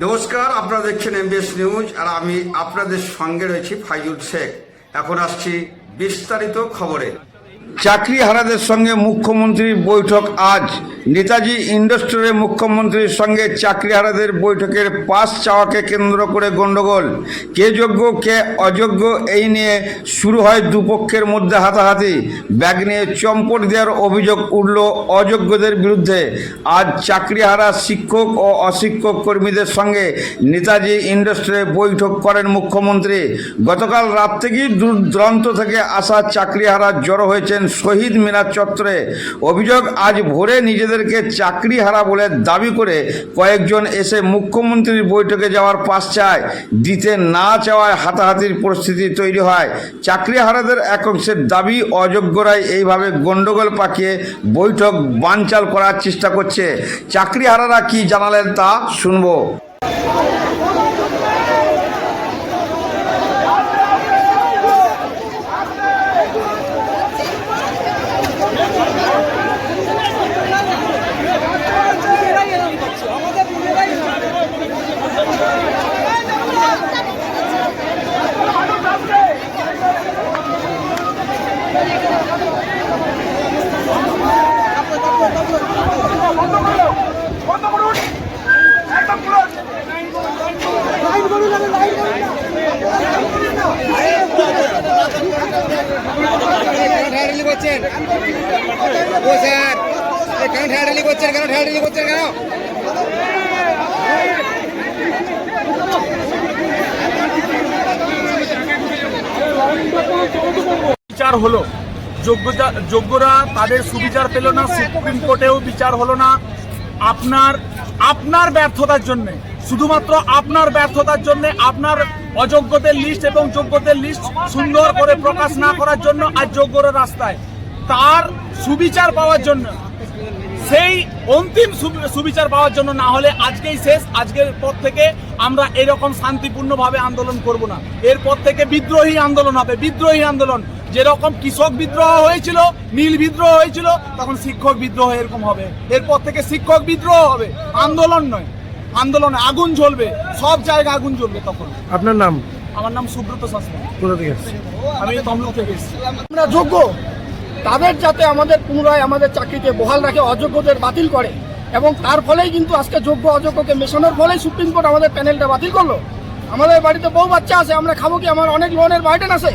নমস্কার, আপনারা দেখছেন এমবিএস নিউজ আর আমি আপনাদের সঙ্গে রয়েছি ফাইজুল শেখ। এখন আসছি বিস্তারিত খবরে। চাকরি হারাদের সঙ্গে মুখ্যমন্ত্রীর বৈঠক আজ। নেতাজি ইন্ডাস্ট্রিয়ে মুখ্যমন্ত্রীর সঙ্গে চাকরিহারাদের বৈঠকের পাস চাওয়াকে কেন্দ্র করে গণ্ডগোল। কে যোগ্য, কে অযোগ্য, এই নিয়ে শুরু হয় দুপক্ষের মধ্যে হাতাহাতি। ব্যাগ নিয়ে চম্পট দেওয়ার অভিযোগ উঠল অযোগ্যদের বিরুদ্ধে। আজ চাকরিহারা শিক্ষক ও অশিক্ষক কর্মীদের সঙ্গে নেতাজি ইন্ডাস্ট্রিয়ে বৈঠক করেন মুখ্যমন্ত্রী। গতকাল রাত থেকেই দূর দূরান্ত থেকে আসা চাকরিহারা জড়ো হয়েছেন শহীদ মিনার চত্বরে। অভিযোগ, আজ ভোরে নিজেদেরকে চাকরিহারা বলে দাবি করে কয়েকজন এসে মুখ্যমন্ত্রীর বৈঠকে যাওয়ার পাশ চায়। দিতে না চাওয়ায় হাতাহাতির পরিস্থিতি তৈরি হয়। চাকরিহারাদের এক অংশের দাবি, অযোগ্যরাই এইভাবে গণ্ডগোল পাকিয়ে বৈঠক বানচাল করার চেষ্টা করছে। চাকরি হারারা কি জানালেন তা শুনব। করছেন? ও কেন ঠেলাঠেলি করছেন? কেন করছেন কেন? বিচার হলো। যোগ্যতা যোগ্যরা তাদের সুবিচার পেল না, সুপ্রিম কোর্টেও বিচার হলো না। আপনার আপনার ব্যর্থতার জন্য, শুধুমাত্র আপনার ব্যর্থতার জন্য, আপনার অযোগ্যদের লিস্ট এবং যোগ্যদের লিস্ট সুন্দর করে প্রকাশ না করার জন্য আজ যোগ্যরা রাস্তায়। তার সুবিচার পাওয়ার জন্য, সেই অন্তিম সুবিচার পাওয়ার জন্য না হলে আজকেই শেষ, আজকের পর থেকে আমরা এরকম শান্তিপূর্ণভাবে আন্দোলন করব না। এরপর থেকে বিদ্রোহী আন্দোলন হবে, বিদ্রোহী আন্দোলন। যেরকম কৃষক বিদ্রোহ হয়েছিল নীল বিদ্রোহ হয়েছিল, তখন শিক্ষক বিদ্রোহ এরকম হবে। এরপর থেকে শিক্ষক বিদ্রোহ হবে, আন্দোলন নয়। আন্দোলনে আগুন জ্বলবে সব জায়গায় আগুন জ্বলবে তখন। আপনার নাম? আমার নাম সুব্রত শাস্ত্রী। কোথা থেকে? এসেছে আমি তমলুক থেকে এসেছি। আমরা যোগ্য। তাদের যাতে আমাদের পুনরায় আমাদের চাকরিতে বহাল রাখে অযোগ্যদের বাতিল করে এবং তার ফলেই কিন্তু আজকে যোগ্য অযোগ্যকে মেশানোর ফলেই সুপ্রিম কোর্ট আমাদের প্যানেলটা বাতিল করল। আমাদের বাড়িতে বউ বাচ্চা আছে আমরা খাব কি? আমার অনেক লোনের বার্ডেন আছে।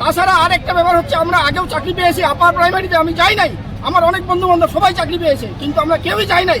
তাছাড়া আর একটা ব্যাপার হচ্ছে আমরা আগেও চাকরি পেয়েছি আপার প্রাইমারিতে আমি যাই নাই। আমার অনেক বন্ধু বান্ধব সবাই চাকরি পেয়েছে কিন্তু আমরা কেউই যাই নাই।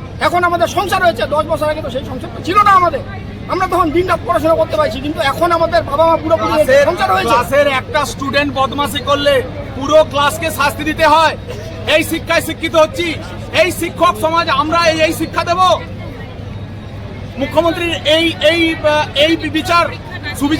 এখন আমাদের সংসার হয়েছে দশ বছর আগে তো সেই সংসারটা ছিল না আমাদের। আমরা তখন দিন রাত পড়াশোনা করতে পারছি কিন্তু এখন আমাদের বাবা মা পুরোপুরি সংসার হয়েছে। ক্লাসের একটা স্টুডেন্ট বদমাশি করলে পুরো ক্লাসকে শাস্তি দিতে হয়। এই শিক্ষায় শিক্ষিত হচ্ছি এই শিক্ষক সমাজ আমরা এই এই শিক্ষা দেব। মুখ্যমন্ত্রীর এই এই এই বিচার সুবিচার